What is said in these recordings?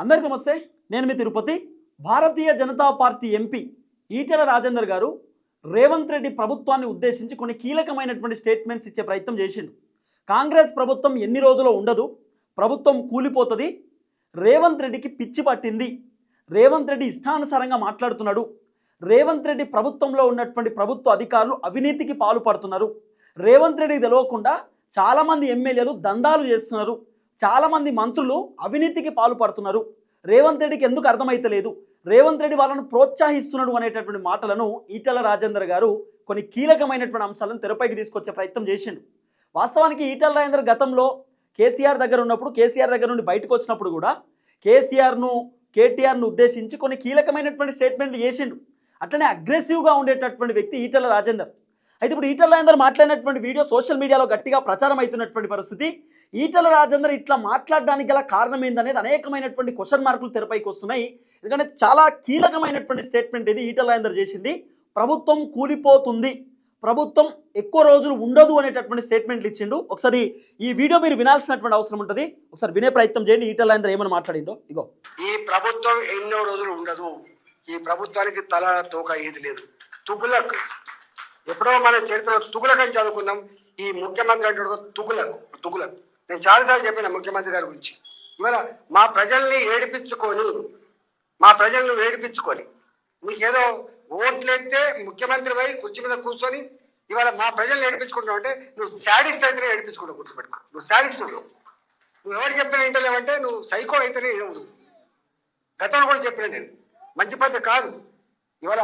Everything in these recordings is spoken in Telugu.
అందరికీ నమస్తే. నేను మీ తిరుపతి. భారతీయ జనతా పార్టీ ఎంపీ ఈటెల రాజేందర్ గారు రేవంత్ రెడ్డి ప్రభుత్వాన్ని ఉద్దేశించి కొన్ని కీలకమైనటువంటి స్టేట్మెంట్స్ ఇచ్చే ప్రయత్నం చేసిండు. కాంగ్రెస్ ప్రభుత్వం ఎన్ని రోజులు ఉండదు. ప్రభుత్వం కూలిపోతుంది. రేవంత్ రెడ్డికి పిచ్చి పట్టింది. రేవంత్ రెడ్డి ఇష్టానుసారంగా మాట్లాడుతున్నాడు. రేవంత్ రెడ్డి ప్రభుత్వంలో ఉన్నటువంటి ప్రభుత్వ అధికారులు అవినీతికి పాల్పడుతున్నారు. రేవంత్ రెడ్డికి తెలియకుండా చాలామంది ఎమ్మెల్యేలు దందాలు చేస్తున్నారు. చాలామంది మంత్రులు అవినీతికి పాల్పడుతున్నారు. రేవంత్ రెడ్డికి ఎందుకు అర్థమైతలేదు? రేవంత్ రెడ్డి వాళ్ళను ప్రోత్సహిస్తున్నాడు అనేటటువంటి మాటలను ఈటల రాజేందర్ గారు కొన్ని కీలకమైనటువంటి అంశాలను తెరపైకి తీసుకొచ్చే ప్రయత్నం చేసిండు. వాస్తవానికి ఈటల రాజేందర్ గతంలో కేసీఆర్ దగ్గర ఉన్నప్పుడు కేసీఆర్ దగ్గర నుండి బయటకు వచ్చినప్పుడు కూడా కేసీఆర్ను కేటీఆర్ను ఉద్దేశించి కొన్ని కీలకమైనటువంటి స్టేట్మెంట్లు చేసిండు. అట్లనే అగ్రెసివ్గా ఉండేటటువంటి వ్యక్తి ఈటల రాజేందర్. అయితే ఇప్పుడు ఈటల రాజేందర్ మాట్లాడినటువంటి వీడియో సోషల్ మీడియాలో గట్టిగా ప్రచారం అవుతున్నటువంటి పరిస్థితి. ఈటల రాజేందర్ ఇట్లా మాట్లాడడానికి గల కారణం ఏందనేది అనేకమైనటువంటి క్వశ్చన్ మార్కులు తెరపైకి వస్తున్నాయి. ఎందుకంటే చాలా కీలకమైనటువంటి స్టేట్మెంట్ ఇది ఈటల రాజేందర్ చేసింది. ప్రభుత్వం కూలిపోతుంది. ప్రభుత్వం ఎక్కువ రోజులు ఉండదు అనేటటువంటి స్టేట్మెంట్లు ఇచ్చిండు. ఒకసారి ఈ వీడియో మీరు వినాల్సినటువంటి అవసరం ఉంటుంది. ఒకసారి వినే ప్రయత్నం చేయండి. ఈటల ఆయన ఏమని మాట్లాడిండో? ఇగో. ఈ ప్రభుత్వం ఎన్నో రోజులు ఉండదు. ఈ ప్రభుత్వానికి తల తోక ఏది లేదు. తుగులకు. ఎప్పుడో మన చరిత్రలో తుగులకని చదువుకున్నాం. ఈ ముఖ్యమంత్రి అంటే తుగులకు. తుగులకు. నేను చాలాసార్లు చెప్పిన ముఖ్యమంత్రి గారి గురించి. ఇవాళ మా ప్రజల్ని ఏడిపించుకొని మా ప్రజలను ఏడిపించుకొని మీకేదో ఓట్లు ఎత్తే ముఖ్యమంత్రి పోయి కుర్చీ మీద కూర్చొని ఇవాళ మా ప్రజల్ని ఏడిపించుకుంటావు అంటే నువ్వు శాడిస్ట్ అయితేనే ఏడిపించుకుంటావు గుర్తుపెట్టుకో. నువ్వు శాడిస్ట్ నువ్వు. నువ్వు ఎవరు చెప్పిన ఏంటలేవంటే నువ్వు సైకో అయితేనే నువ్వు. గతంలో కూడా చెప్పిన నేను. మంచి పద్ధతి కాదు. ఇవాళ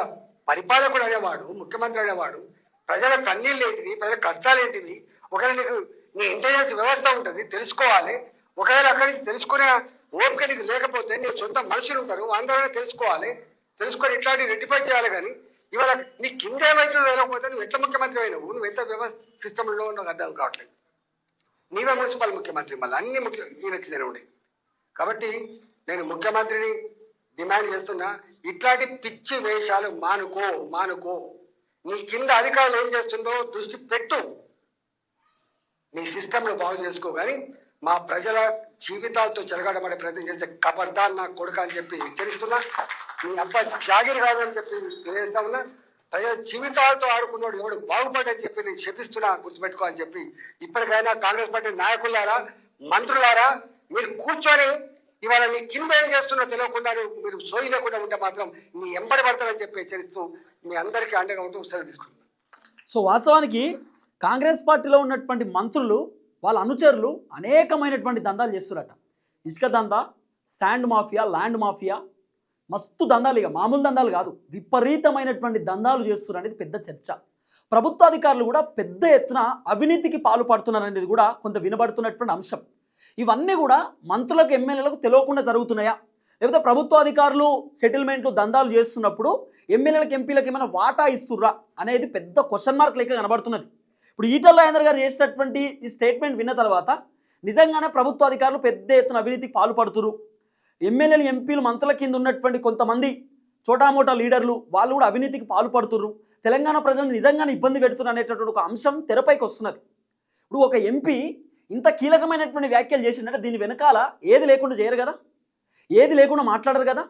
పరిపాలకుడు అనేవాడు ముఖ్యమంత్రి అనేవాడు ప్రజల కన్నీళ్ళు ఏంటిది ప్రజల కష్టాలు ఏంటివి ఒకవేళ నీకు ఇంటెలిజెన్స్ వ్యవస్థ ఉంటుంది తెలుసుకోవాలి. ఒకవేళ అక్కడి నుంచి తెలుసుకునే ఓపిక నీకు లేకపోతే నీ సొంత మనుషులు ఉంటారు అందరూ తెలుసుకోవాలి. తెలుసుకొని ఇట్లాంటివి రెక్టిఫై చేయాలి కానీ ఇవాళ నీ కింద ఏమైతుందో లేకపోతే నువ్వు ఎట్లా ముఖ్యమంత్రి అయినావు? నువ్వు ఎంత వ్యవస్థ సిస్టంలో ఉన్నావు అర్థం కావట్లేదు. నీవే మున్సిపల్ ముఖ్యమంత్రి మళ్ళీ అన్ని ముఖ్య ఈయనకి జరిగి కాబట్టి నేను ముఖ్యమంత్రిని డిమాండ్ చేస్తున్నా ఇట్లాంటి పిచ్చి వేషాలు మానుకో మానుకో. నీ కింద అధికారులు ఏం చేస్తుందో దృష్టి పెట్టు. నీ సిస్టమ్ను బాగు చేసుకో కానీ మా ప్రజల జీవితాలతో చెలగాడమనే ప్రయత్నం చేస్తే కబర్దాన్ నా కొడుకు అని చెప్పి హెచ్చరిస్తున్నా. నీ అబ్బాయి జాగిరి కాదని చెప్పి తెలియజేస్తా ఉన్నా. ప్రజల జీవితాలతో ఆడుకున్నాడు ఎవడు బాగుపడని చెప్పి నేను శపిస్తున్నా గుర్తుపెట్టుకో అని చెప్పి ఇప్పటికైనా కాంగ్రెస్ పార్టీ నాయకులారా మంత్రులారా మీరు కూర్చొని ఇవాళ మీ కింద ఏం చేస్తున్నా తెలియకుండా మీరు సోయి లేకుండా ఉంటే మాత్రం మీ ఎంబడి పడతారని చెప్పి హెచ్చరిస్తూ మీ అందరికీ అండగా ఉంటూ ఉత్సాహం తీసుకుంటున్నాను సో వాస్తవానికి కాంగ్రెస్ పార్టీలో ఉన్నటువంటి మంత్రులు వాళ్ళ అనుచరులు అనేకమైనటువంటి దందాలు చేస్తున్నారట ఇసుక దందా శాండ్ మాఫియా ల్యాండ్ మాఫియా మస్తు దందాలు ఇక మామూలు దందాలు కాదు. విపరీతమైనటువంటి దందాలు చేస్తున్నారు అనేది పెద్ద చర్చ. ప్రభుత్వ అధికారులు కూడా పెద్ద ఎత్తున అవినీతికి పాల్పడుతున్నారనేది కూడా కొంత వినబడుతున్నటువంటి అంశం. ఇవన్నీ కూడా మంత్రులకు ఎమ్మెల్యేలకు తెలియకుండా జరుగుతున్నాయా? లేకపోతే ప్రభుత్వ అధికారులు సెటిల్మెంట్లు దందాలు చేస్తున్నప్పుడు ఎమ్మెల్యేలకు ఎంపీలకు ఏమైనా వాటా ఇస్తుర్రా అనేది పెద్ద క్వశ్చన్ మార్క్ లెక్క కనబడుతున్నది. ఇప్పుడు ఈటల రాజేందర్ గారు చేసినటువంటి ఈ స్టేట్మెంట్ విన్న తర్వాత నిజంగానే ప్రభుత్వ అధికారులు పెద్ద ఎత్తున అవినీతికి పాల్పడుతురు. ఎమ్మెల్యేలు ఎంపీలు మంత్రుల కింద ఉన్నటువంటి కొంతమంది చోటామోటా లీడర్లు వాళ్ళు కూడా అవినీతికి పాల్పడుతుర్రు. తెలంగాణ ప్రజలను నిజంగానే ఇబ్బంది పెడుతున్నారు అనేటటువంటి ఒక అంశం తెరపైకి వస్తున్నది. ఇప్పుడు ఒక ఎంపీ ఇంత కీలకమైనటువంటి వ్యాఖ్యలు చేసిందంటే దీని వెనకాల ఏది లేకుండా చేయరు కదా? ఏది లేకుండా మాట్లాడరు కదా?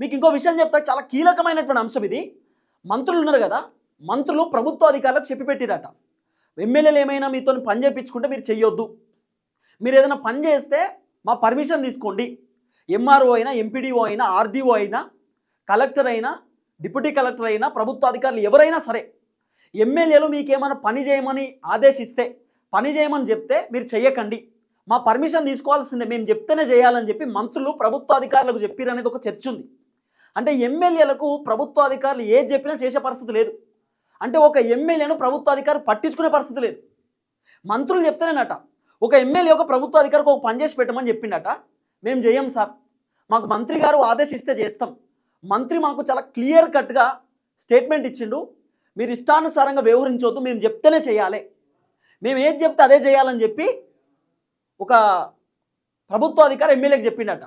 మీకు ఇంకో విషయం చెప్తా చాలా కీలకమైనటువంటి అంశం ఇది. మంత్రులు ఉన్నారు కదా? మంత్రులు ప్రభుత్వ అధికారులకు చెప్పి పెట్టిరట ఎమ్మెల్యేలు ఏమైనా మీతో పని చేయించుకుంటే మీరు చెయ్యొద్దు. మీరు ఏదైనా పని చేస్తే మా పర్మిషన్ తీసుకోండి. ఎంఆర్ఓ అయినా ఎంపీడీఓ అయినా ఆర్డీఓ అయినా కలెక్టర్ అయినా డిప్యూటీ కలెక్టర్ అయినా ప్రభుత్వ అధికారులు ఎవరైనా సరే ఎమ్మెల్యేలు మీకేమైనా పని చేయమని ఆదేశిస్తే పని చేయమని చెప్తే మీరు చెయ్యకండి. మా పర్మిషన్ తీసుకోవాల్సిందే. మేము చెప్తేనే చేయాలని చెప్పి మంత్రులు ప్రభుత్వ అధికారులకు చెప్పారు అనేది ఒక చర్చ ఉంది. అంటే ఎమ్మెల్యేలకు ప్రభుత్వ అధికారులు ఏది చెప్పినా చేసే పరిస్థితి లేదు. అంటే ఒక ఎమ్మెల్యేను ప్రభుత్వ అధికారి పట్టించుకునే పరిస్థితి లేదు. మంత్రులు చెప్తేనేనట ఒక ఎమ్మెల్యే ఒక ప్రభుత్వ అధికారికి ఒక పని చేసి పెట్టమని చెప్పిండట. మేము చేయం సార్. మాకు మంత్రి గారు ఆదేశిస్తే చేస్తాం. మంత్రి మాకు చాలా క్లియర్ కట్గా స్టేట్మెంట్ ఇచ్చిండు. మీరు ఇష్టానుసారంగా వ్యవహరించవద్దు మేము చెప్తేనే చేయాలి. మేము ఏది చెప్తే అదే చేయాలని చెప్పి ఒక ప్రభుత్వ అధికారి ఎమ్మెల్యేకి చెప్పిండట.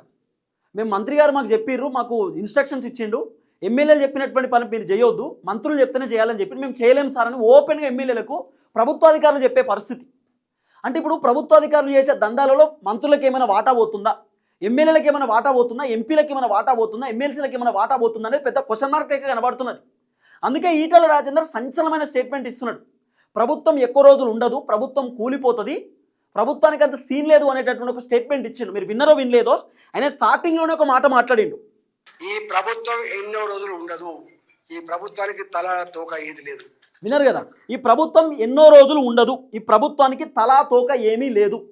మేము మంత్రి గారు మాకు చెప్పిర్రు మాకు ఇన్స్ట్రక్షన్స్ ఇచ్చిండు. ఎమ్మెల్యేలు చెప్పినటువంటి పని మీరు చేయొద్దు మంత్రులు చెప్తేనే చేయాలని చెప్పి మేము చేయలేము సార్ అని ఓపెన్గా ఎమ్మెల్యేలకు ప్రభుత్వాధికారులు చెప్పే పరిస్థితి. అంటే ఇప్పుడు ప్రభుత్వాధికారులు చేసే దందాలలో మంత్రులకు ఏమైనా వాటా పోతుందా? ఎమ్మెల్యేలకు ఏమైనా వాటా పోతుందా? ఎంపీలకి ఏమైనా వాటా పోతుందా? ఎమ్మెల్సీలకు ఏమైనా వాటా పోతుందా అనేది పెద్ద క్వశ్చన్ మార్క్ అయితే కనబడుతున్నది. అందుకే ఈటల రాజేందర్ సంచలనమైన స్టేట్మెంట్ ఇస్తున్నాడు. ప్రభుత్వం ఎక్కువ రోజులు ఉండదు ప్రభుత్వం కూలిపోతుంది ప్రభుత్వానికి అంత సీన్ లేదు అనేటటువంటి ఒక స్టేట్మెంట్ ఇచ్చిండు. మీరు విన్నరో వినలేదో? ఆయన స్టార్టింగ్లోనే ఒక మాట మాట్లాడిండు. ఈ ప్రభుత్వం ఎన్నో రోజులు ఉండదు. ఈ ప్రభుత్వానికి తల తోక ఏది లేదు. వినరు కదా? ఈ ప్రభుత్వం ఎన్నో రోజులు ఉండదు. ఈ ప్రభుత్వానికి తలా తోక ఏమీ లేదు.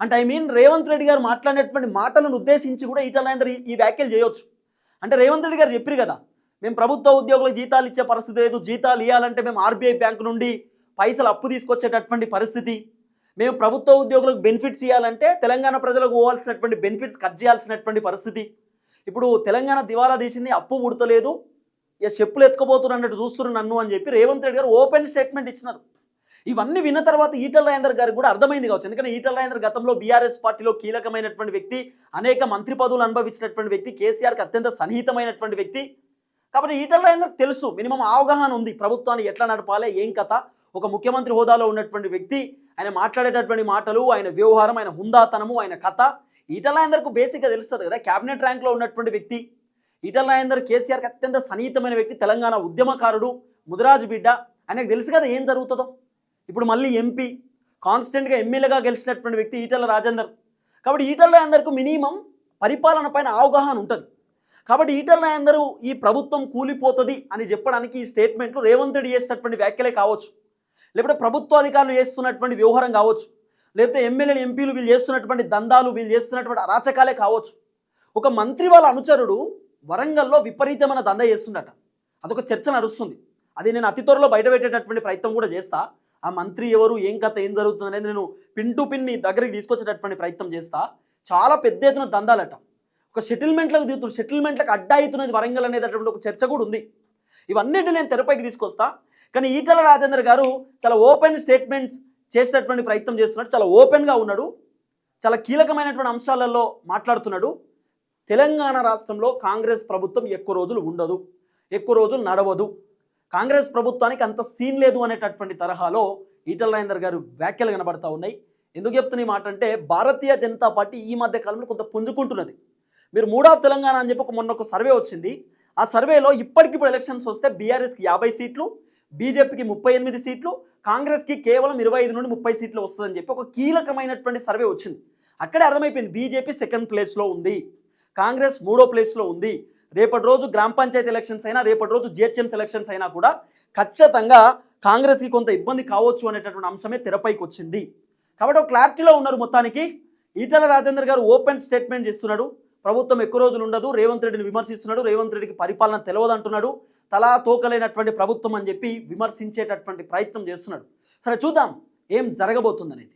అంటే ఐ మీన్ రేవంత్ రెడ్డి గారు మాట్లాడేటువంటి మాటలను ఉద్దేశించి కూడా ఈటల రాజేందర్ ఈ- ఈ వ్యాఖ్యలు చేయొచ్చు. అంటే రేవంత్ రెడ్డి గారు చెప్పారు కదా మేము ప్రభుత్వ ఉద్యోగులకు జీతాలు ఇచ్చే పరిస్థితి లేదు జీతాలు ఇవ్వాలంటే మేము ఆర్బీఐ బ్యాంకు నుండి పైసలు అప్పు తీసుకొచ్చేటటువంటి పరిస్థితి. మేము ప్రభుత్వ ఉద్యోగులకు బెనిఫిట్స్ ఇవ్వాలంటే తెలంగాణ ప్రజలకు పోవాల్సినటువంటి బెనిఫిట్స్ కట్ చేయాల్సినటువంటి పరిస్థితి. ఇప్పుడు తెలంగాణ దివాలా తీసింది అప్పు ఉడతలేదు ఇక చెప్పులు ఎత్తుకోబోతున్నారు అన్నట్టు చూస్తున్నారు నన్ను అని చెప్పి రేవంత్ రెడ్డి గారు ఓపెన్ స్టేట్మెంట్ ఇచ్చినారు. ఇవన్నీ విన్న తర్వాత ఈటల రాజేందర్ గారికి కూడా అర్థమైంది కావచ్చు. ఎందుకంటే ఈటల రాజేందర్ గతంలో బీఆర్ఎస్ పార్టీలో కీలకమైనటువంటి వ్యక్తి అనేక మంత్రి పదవులు అనుభవించినటువంటి వ్యక్తి కేసీఆర్కి అత్యంత సన్నిహితమైనటువంటి వ్యక్తి. కాబట్టి ఈటల రాజేందర్ తెలుసు మినిమం అవగాహన ఉంది ప్రభుత్వాన్ని ఎట్లా నడపాలి ఏం కథ. ఒక ముఖ్యమంత్రి హోదాలో ఉన్నటువంటి వ్యక్తి ఆయన మాట్లాడేటటువంటి మాటలు ఆయన వ్యవహారం ఆయన హుందాతనము ఆయన కథ. ఈటల రాజేందర్కు బేసిక్గా తెలుస్తుంది కదా క్యాబినెట్ ర్యాంక్లో ఉన్నటువంటి వ్యక్తి ఈటల రాజేందర్ కేసీఆర్కి అత్యంత సన్నిహితమైన వ్యక్తి తెలంగాణ ఉద్యమకారుడు ముదిరాజు బిడ్డ. ఆయనకు తెలుసు కదా ఏం జరుగుతుందో? ఇప్పుడు మళ్ళీ ఎంపీ కాన్స్టెంట్గా ఎమ్మెల్యేగా గెలిచినటువంటి వ్యక్తి ఈటల రాజేందర్. కాబట్టి ఈటల రాజేందర్కు మినిమం పరిపాలన పైన అవగాహన ఉంటుంది. కాబట్టి ఈటల రాజేందర్ ఈ ప్రభుత్వం కూలిపోతుంది అని చెప్పడానికి ఈ స్టేట్మెంట్లు రేవంత్ రెడ్డి చేసినటువంటి వ్యాఖ్యలే కావచ్చు. లేకపోతే ప్రభుత్వ అధికారులు చేస్తున్నటువంటి వ్యవహారం కావచ్చు. లేకపోతే ఎమ్మెల్యేలు ఎంపీలు వీళ్ళు చేస్తున్నటువంటి దందాలు వీళ్ళు చేస్తున్నటువంటి అరాచకాలే కావచ్చు. ఒక మంత్రి వాళ్ళ అనుచరుడు వరంగల్లో విపరీతమైన దంద చేస్తుండట. అదొక చర్చ నడుస్తుంది. అది నేను అతి త్వరలో బయట పెట్టేటటువంటి ప్రయత్నం కూడా చేస్తా. ఆ మంత్రి ఎవరు ఏం కథ ఏం జరుగుతుంది అనేది నేను పిన్ టు పిన్ మీ దగ్గరికి తీసుకొచ్చేటటువంటి ప్రయత్నం చేస్తా. చాలా పెద్ద ఎత్తున దందాలట. ఒక సెటిల్మెంట్లకు దిగుతుంది సెటిల్మెంట్లకు అడ్డా అవుతున్నది వరంగల్ అనేటటువంటి ఒక చర్చ కూడా ఉంది. ఇవన్నిటి నేను తెరపైకి తీసుకొస్తా. కానీ ఈటల రాజేందర్ గారు చాలా ఓపెన్ స్టేట్మెంట్స్ చేసేటటువంటి ప్రయత్నం చేస్తున్నాడు. చాలా ఓపెన్గా ఉన్నాడు. చాలా కీలకమైనటువంటి అంశాలలో మాట్లాడుతున్నాడు. తెలంగాణ రాష్ట్రంలో కాంగ్రెస్ ప్రభుత్వం ఎక్కువ రోజులు ఉండదు ఎక్కువ రోజులు నడవదు. కాంగ్రెస్ ప్రభుత్వానికి అంత సీన్ లేదు అనేటటువంటి తరహాలో ఈటల రాజేందర్ గారు వ్యాఖ్యలు కనబడతా ఉన్నాయి. ఎందుకు చెప్తున్న ఈ మాట అంటే భారతీయ జనతా పార్టీ ఈ మధ్య కాలంలో కొంత పుంజుకుంటున్నది. మీరు మూడ్ ఆఫ్ తెలంగాణ అని చెప్పి ఒక మొన్న ఒక సర్వే వచ్చింది. ఆ సర్వేలో ఇప్పటికిప్పుడు ఎలక్షన్స్ వస్తే బీఆర్ఎస్కి యాభై సీట్లు బీజేపీకి ముప్పై ఎనిమిది సీట్లు కాంగ్రెస్కి కేవలం ఇరవై ఐదు నుండి ముప్పై సీట్లు వస్తుందని చెప్పి ఒక కీలకమైనటువంటి సర్వే వచ్చింది. అక్కడే అర్థమైపోయింది బీజేపీ సెకండ్ ప్లేస్లో ఉంది కాంగ్రెస్ మూడో ప్లేస్లో ఉంది. రేపటి రోజు గ్రామ పంచాయతీ ఎలక్షన్స్ అయినా రేపటి రోజు జిహెచ్ఎంస్ ఎలక్షన్స్ అయినా కూడా ఖచ్చితంగా కాంగ్రెస్కి కొంత ఇబ్బంది కావచ్చు అనేటటువంటి అంశమే తెరపైకి వచ్చింది. కాబట్టి ఒక క్లారిటీలో ఉన్నారు మొత్తానికి. ఈటల రాజేందర్ గారు ఓపెన్ స్టేట్మెంట్ చేస్తున్నాడు. ప్రభుత్వం ఎక్కువ రోజులు ఉండదు. రేవంత్ రెడ్డిని విమర్శిస్తున్నాడు. రేవంత్ రెడ్డికి పరిపాలన తెలియదు అంటున్నాడు తలా తోకలేనటువంటి ప్రభుత్వం అని చెప్పి విమర్శించేటటువంటి ప్రయత్నం చేస్తున్నాడు. సరే చూద్దాం ఏం జరగబోతుందనేది.